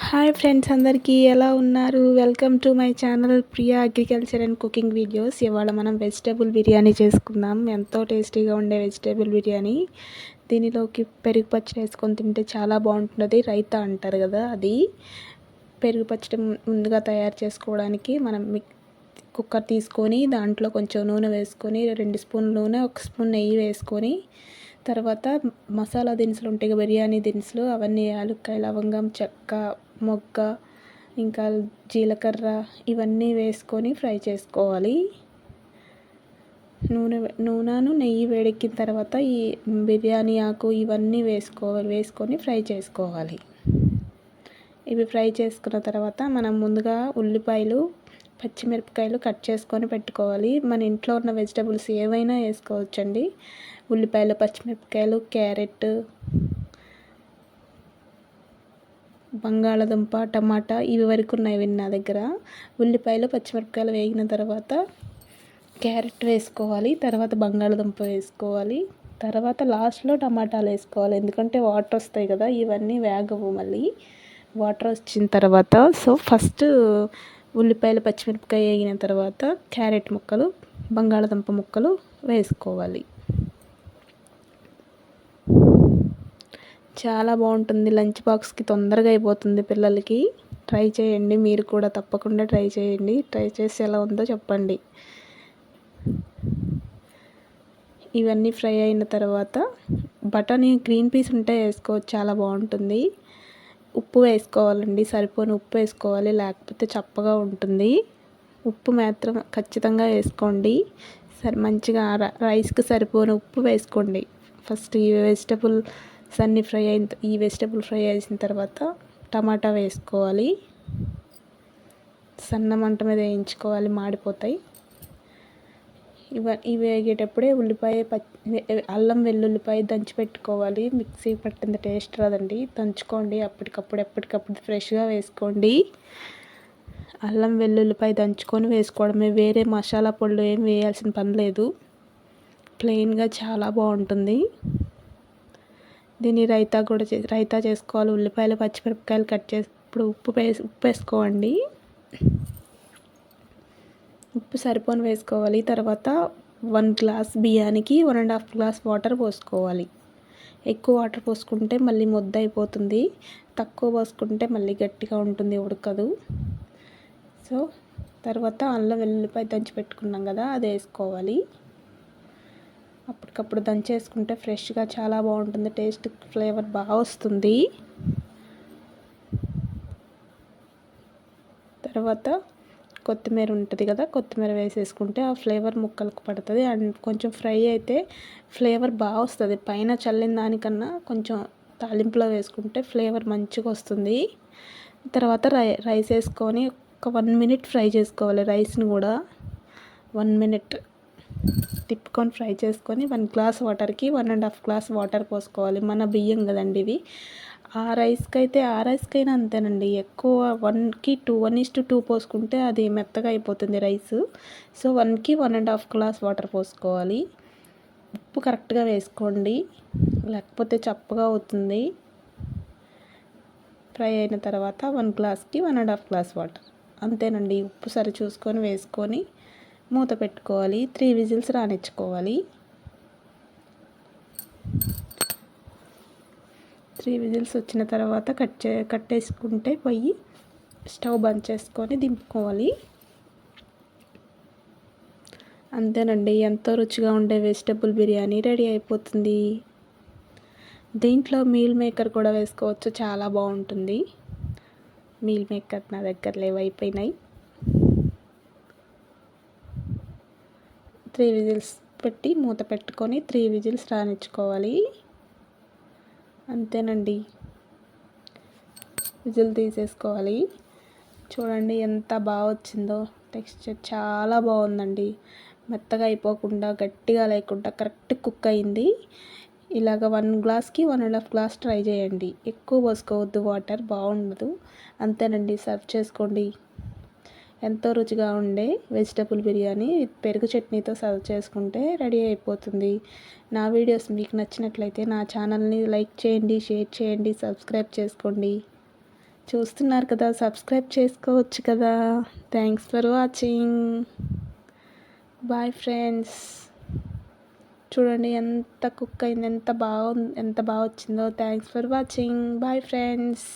Hi friends అందరికీ ఎలా ఉన్నారు? Welcome to my channel Priya agriculture and cooking videos. ఇవాళ మనం వెజిటేబుల్ బిర్యానీ చేసుకుందాం. ఎంతో టేస్టీగా ఉండే వెజిటేబుల్ బిర్యానీ. దీనిలోకి పెరుగు పచ్చడి వేసుకొని తింటే చాలా బాగుంటుంది. రైతా అంటారు కదా అది. పెరుగు పచ్చడి ముందుగా తయారు చేసుకోవడానికి మనం కుక్కర్ తీసుకొని దాంట్లో కొంచెం నూనె వేసుకొని రెండు స్పూన్ నూనె ఒక స్పూన్ నెయ్యి వేసుకొని తర్వాత మసాలా దినుసులు ఉంటాయి బిర్యానీ దినుసులు అవన్నీ యాలక్కాయ లవంగం చెక్క మొగ్గ ఇంకా జీలకర్ర ఇవన్నీ వేసుకొని ఫ్రై చేసుకోవాలి. నూనె నూనెను నెయ్యి వేడెక్కిన తర్వాత ఈ బిర్యానీ ఆకు ఇవన్నీ వేసుకోవాలి వేసుకొని ఫ్రై చేసుకోవాలి. ఇవి ఫ్రై చేసుకున్న తర్వాత మనం ముందుగా ఉల్లిపాయలు పచ్చిమిరపకాయలు కట్ చేసుకొని పెట్టుకోవాలి. మన ఇంట్లో ఉన్న వెజిటబుల్స్ ఏవైనా వేసుకోవచ్చండి. ఉల్లిపాయలు పచ్చిమిరపకాయలు క్యారెట్ బంగాళదుంప టమాటా ఇవి వరకు ఉన్నాయి నా దగ్గర. ఉల్లిపాయలు పచ్చిమిరపకాయలు వేగిన తర్వాత క్యారెట్ వేసుకోవాలి తర్వాత బంగాళదుంప వేసుకోవాలి తర్వాత లాస్ట్లో టమాటాలు వేసుకోవాలి. ఎందుకంటే వాటర్ వస్తాయి కదా ఇవన్నీ వేగవు మళ్ళీ. వాటర్ వచ్చిన తర్వాత సో ఫస్ట్ ఉల్లిపాయలు పచ్చిమిరపకాయ వేగిన తర్వాత క్యారెట్ ముక్కలు బంగాళదుంప ముక్కలు వేసుకోవాలి. చాలా బాగుంటుంది. లంచ్ బాక్స్కి తొందరగా అయిపోతుంది పిల్లలకి. ట్రై చేయండి. మీరు కూడా తప్పకుండా ట్రై చేయండి. ట్రై చేసి ఎలా ఉందో చెప్పండి. ఇవన్నీ ఫ్రై అయిన తర్వాత బటానీ గ్రీన్ పీస్ ఉంటే వేసుకోవచ్చు. చాలా బాగుంటుంది. ఉప్పు వేసుకోవాలండి. సరిపోని ఉప్పు వేసుకోవాలి. లేకపోతే చప్పగా ఉంటుంది. ఉప్పు మాత్రం ఖచ్చితంగా వేసుకోండి. సరే మంచిగా రైస్కి సరిపోని ఉప్పు వేసుకోండి. ఫస్ట్ ఈ వెజిటబుల్ సన్ని ఫ్రై అయిన ఈ వెజిటబుల్ ఫ్రై చేసిన తర్వాత టమాటా వేసుకోవాలి. సన్న మంట మీద వేయించుకోవాలి మాడిపోతాయి. ఇవ ఇవి వేగేటప్పుడే ఉల్లిపాయ అల్లం వెల్లుల్లిపాయ దంచి పెట్టుకోవాలి. మిక్సీ పట్టింది టేస్ట్ రాదండి. దంచుకోండి. అప్పటికప్పుడు ఎప్పటికప్పుడు ఫ్రెష్గా వేసుకోండి. అల్లం వెల్లుల్లిపాయ దంచుకొని వేసుకోవడమే. వేరే మసాలా పొడులు ఏం వేయాల్సిన పని లేదు. ప్లెయిన్గా చాలా బాగుంటుంది. దీన్ని రైతా కూడా చే రైతా చేసుకోవాలి. ఉల్లిపాయలు పచ్చిమిరపకాయలు కట్ చేసి ఇప్పుడు ఉప్పు వేసి ఉప్పు వేసుకోండి ఉప్పు సరిపోని వేసుకోవాలి. తర్వాత వన్ గ్లాస్ బియ్యానికి one and half glass water పోసుకోవాలి. ఎక్కువ వాటర్ పోసుకుంటే మళ్ళీ ముద్ద అయిపోతుంది. తక్కువ పోసుకుంటే మళ్ళీ గట్టిగా ఉంటుంది ఉడకదు. సో తర్వాత అల్లం వెల్లుల్లిపాయ దంచి పెట్టుకున్నాం కదా అది వేసుకోవాలి. అప్పటికప్పుడు దంచేసుకుంటే ఫ్రెష్గా చాలా బాగుంటుంది. టేస్ట్ ఫ్లేవర్ బాగా వస్తుంది. తర్వాత కొత్తిమీర ఉంటుంది కదా కొత్తిమీర వేసేసుకుంటే ఆ ఫ్లేవర్ ముక్కలకు పడుతుంది. అండ్ కొంచెం ఫ్రై అయితే ఫ్లేవర్ బాగా వస్తుంది. పైన చల్లిన దానికన్నా కొంచెం తాలింపులో వేసుకుంటే ఫ్లేవర్ మంచిగా వస్తుంది. తర్వాత రై రైస్ వేసుకొని ఒక వన్ మినిట్ ఫ్రై చేసుకోవాలి. రైస్ని కూడా వన్ మినిట్ తిప్పుకొని ఫ్రై చేసుకొని వన్ గ్లాస్ వాటర్కి one and half glass water పోసుకోవాలి. మన బియ్యం కదండి ఇవి. ఆ రైస్కి అయితే ఆ రైస్కి అయినా అంతేనండి. ఎక్కువ వన్కి two one is to two పోసుకుంటే అది మెత్తగా అయిపోతుంది రైస్. సో వన్కి one and half glass water పోసుకోవాలి. ఉప్పు కరెక్ట్గా వేసుకోండి. లేకపోతే చప్పగా అవుతుంది. ఫ్రై అయిన తర్వాత వన్ గ్లాస్కి one and half glass water. అంతేనండి. ఉప్పు సరి చూసుకొని వేసుకొని మూత పెట్టుకోవాలి. త్రీ విజిల్స్ రానిచ్చుకోవాలి. త్రీ విజిల్స్ వచ్చిన తర్వాత కట్ చే కట్టేసుకుంటే పొయ్యి స్టవ్ బంద్ చేసుకొని దింపుకోవాలి. అంతేనండి ఎంతో రుచిగా ఉండే వెజిటబుల్ బిర్యానీ రెడీ అయిపోతుంది. దీంట్లో మీల్ మేకర్ కూడా వేసుకోవచ్చు చాలా బాగుంటుంది. మీల్ మేకర్ నా దగ్గర లేవైపోయినాయి త్రీ విజిల్స్ పెట్టి మూత పెట్టుకొని త్రీ విజిల్స్ రానిచ్చుకోవాలి. అంతేనండి. విజిల్ తీసేసుకోవాలి. చూడండి ఎంత బాగా వచ్చిందో. టెక్స్చర్ చాలా బాగుందండి. మెత్తగా అయిపోకుండా గట్టిగా లేకుండా కరెక్ట్ కుక్ అయింది. ఇలాగ వన్ గ్లాస్కి one and half glass try చేయండి. ఎక్కువ పోసుకోవద్దు వాటర్ బాగుండదు. అంతేనండి. సర్వ్ చేసుకోండి. ఎంతో రుచిగా ఉండే వెజిటబుల్ బిర్యానీ పెరుగు చట్నీతో సర్వ్ చేసుకుంటే రెడీ అయిపోతుంది. నా వీడియోస్ మీకు నచ్చినట్లయితే నా ఛానల్ని లైక్ చేయండి షేర్ చేయండి సబ్స్క్రైబ్ చేసుకోండి. చూస్తున్నారు కదా సబ్స్క్రైబ్ చేసుకోవచ్చు కదా. Thanks for watching bye friends చూడండి ఎంత కుక్ అయింది ఎంత బాగుంది ఎంత బాగా వచ్చిందో. Thanks for watching bye friends